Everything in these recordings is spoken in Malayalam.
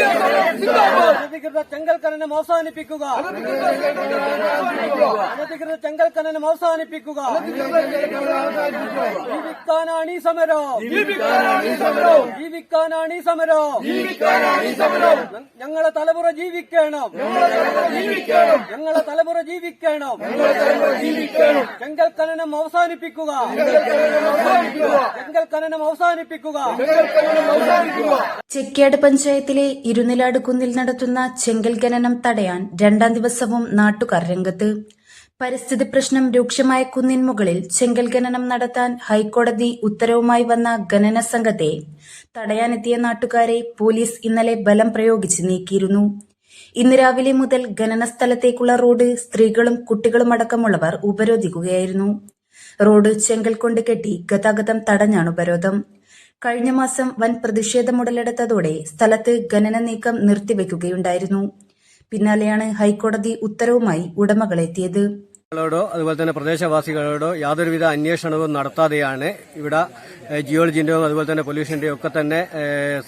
അനധികൃത ചെങ്കൽ ഖനനം അവസാനിപ്പിക്കുക അനധികൃത ചെങ്കൽ ഖനനം അവസാനിപ്പിക്കുക ജീവിക്കാനാണ് ഈ സമരം. ജീവിക്കാനാണ് ഈ സമരം. ഞങ്ങളെ തലമുറ ജീവിക്കണം. ഞങ്ങളെ തലമുറ ജീവിക്കണം. ചെങ്കൽ ഖനനം അവസാനിപ്പിക്കുക ചെങ്കൽ ഖനനം അവസാനിപ്പിക്കുക ചെക്യാട് പഞ്ചായത്തിലെ ഇരുനിലാട് കുന്നിൽ നടത്തുന്ന ചെങ്കൽ ഖനനം തടയാൻ രണ്ടാം ദിവസവും നാട്ടുകാർ രംഗത്ത്. പരിസ്ഥിതി പ്രശ്നം രൂക്ഷമായ കുന്നിൻ മുകളിൽ ചെങ്കൽ ഖനനം നടത്താൻ ഹൈക്കോടതി ഉത്തരവുമായി വന്ന ഖനന സംഘത്തെ തടയാനെത്തിയ നാട്ടുകാരെ പോലീസ് ഇന്നലെ ബലം പ്രയോഗിച്ച് നീക്കിയിരുന്നു. ഇന്ന് രാവിലെ മുതൽ ഖനന സ്ഥലത്തേക്കുള്ള റോഡ് സ്ത്രീകളും കുട്ടികളും അടക്കമുള്ളവർ ഉപരോധിക്കുകയായിരുന്നു. റോഡ് ചെങ്കൽ കൊണ്ട് കെട്ടി ഗതാഗതം തടഞ്ഞാണ് ഉപരോധം. കഴിഞ്ഞ മാസം വൻ പ്രതിഷേധം ഉടലെടുത്തതോടെ സ്ഥലത്ത് ഖനന നീക്കം നിർത്തിവെക്കുകയുണ്ടായിരുന്നു. പിന്നാലെയാണ് ഹൈക്കോടതി ഉത്തരവുമായി ഉടമകളെത്തിയത് ോടോ അതുപോലെ തന്നെ പ്രദേശവാസികളോടോ യാതൊരുവിധ അന്വേഷണവും നടത്താതെയാണ് ഇവിടെ ജിയോളജിന്റെയും അതുപോലെ തന്നെ പൊല്യൂഷന്റെയും ഒക്കെ തന്നെ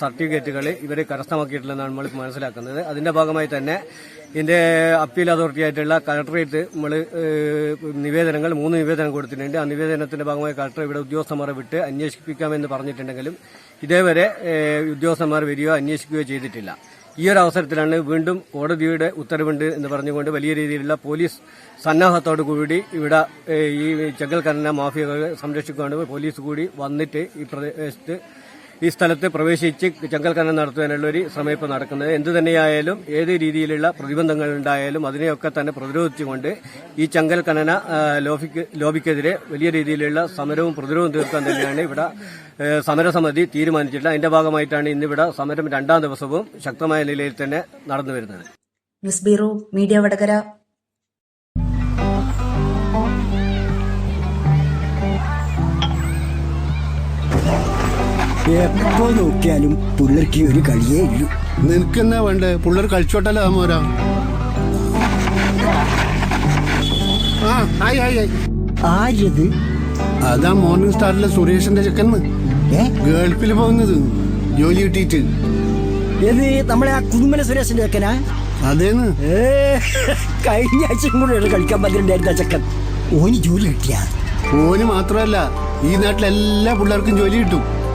സർട്ടിഫിക്കറ്റുകൾ ഇവർ കരസ്ഥമാക്കിയിട്ടുള്ളതെന്നാണ് നമ്മൾ മനസ്സിലാക്കുന്നത്. അതിന്റെ ഭാഗമായി തന്നെ ഇതിന്റെ അപ്പീൽ അതോറിറ്റി ആയിട്ടുള്ള കളക്ടറേറ്റ് നമ്മൾ നിവേദനങ്ങൾ മൂന്ന് നിവേദനം കൊടുത്തിട്ടുണ്ട്. ആ നിവേദനത്തിന്റെ ഭാഗമായി കളക്ടർ ഇവിടെ ഉദ്യോഗസ്ഥന്മാരെ വിട്ട് അന്വേഷിപ്പിക്കാമെന്ന് പറഞ്ഞിട്ടുണ്ടെങ്കിലും ഇതേവരെ ഉദ്യോഗസ്ഥന്മാർ വരികയോ അന്വേഷിക്കുകയോ ചെയ്തിട്ടില്ല. ഈ ഒരു അവസരത്തിലാണ് വീണ്ടും കോടതിയുടെ ഉത്തരവുണ്ട് എന്ന് പറഞ്ഞുകൊണ്ട് വലിയ രീതിയിലുള്ള പോലീസ് സന്നാഹത്തോടു കൂടി ഇവിടെ ഈ കന്ന മാഫിയകളെ സംരക്ഷിക്കുകയാണ് പോലീസ് കൂടി വന്നിട്ട് ഈ പ്രദേശത്ത് ഈ സ്ഥലത്ത് പ്രവേശിച്ച് ചെങ്കൽ ഖനനം നടത്തുവാനുള്ള ഒരു ശ്രമം ഇപ്പോൾ നടക്കുന്നത്. എന്തു തന്നെയായാലും ഏത് രീതിയിലുള്ള പ്രതിബന്ധങ്ങൾ ഉണ്ടായാലും അതിനെയൊക്കെ തന്നെ പ്രതിരോധിച്ചുകൊണ്ട് ഈ ചെങ്കൽ ഖനന ലോബിക്കെതിരെ വലിയ രീതിയിലുള്ള സമരവും പ്രതിരോധവും തീർക്കാൻ തന്നെയാണ് ഇവിടെ സമരസമിതി തീരുമാനിച്ചിട്ടുള്ളത്. അതിന്റെ ഭാഗമായിട്ടാണ് ഇന്നിവിടെ സമരം രണ്ടാം ദിവസവും ശക്തമായ നിലയിൽ തന്നെ നടന്നു വരുന്നത്. News bureau media Vadakara. എപ്പോ നോക്കിയാലും പിള്ളേർക്ക് ഒരു കളിയേ ഇല്ല. നിനക്കെന്നാ വേണ്ടേ? പിള്ളേർ കളിച്ചോട്ടല്ലോ താമോരാ ആ ഹായ് ഹായ് ആരത് അതാ മോർണിംഗ് സ്റ്റാറിലെ സുരേഷിന്റെ ചെക്കന്ന് ഏ? ഗൾഫിൽ പോകുന്നത്. ജോലി കിട്ടിയിട്ട്. ഏത് നമ്മളെ ആ കുതുമല സുരേഷിന്റെ ചെക്കനാ? അതേന്ന്. ഏ കഴിഞ്ഞ ആഴ്ചയും കൂടെ കളിക്കാൻ പറ്റിണ്ടായിരുന്ന ചെക്കൻ. ഓന് ജോലി കിട്ടിയ? ഓന് മാത്രമല്ല ഈ നാട്ടിലെല്ലാ പിള്ളേർക്കും ജോലി കിട്ടും.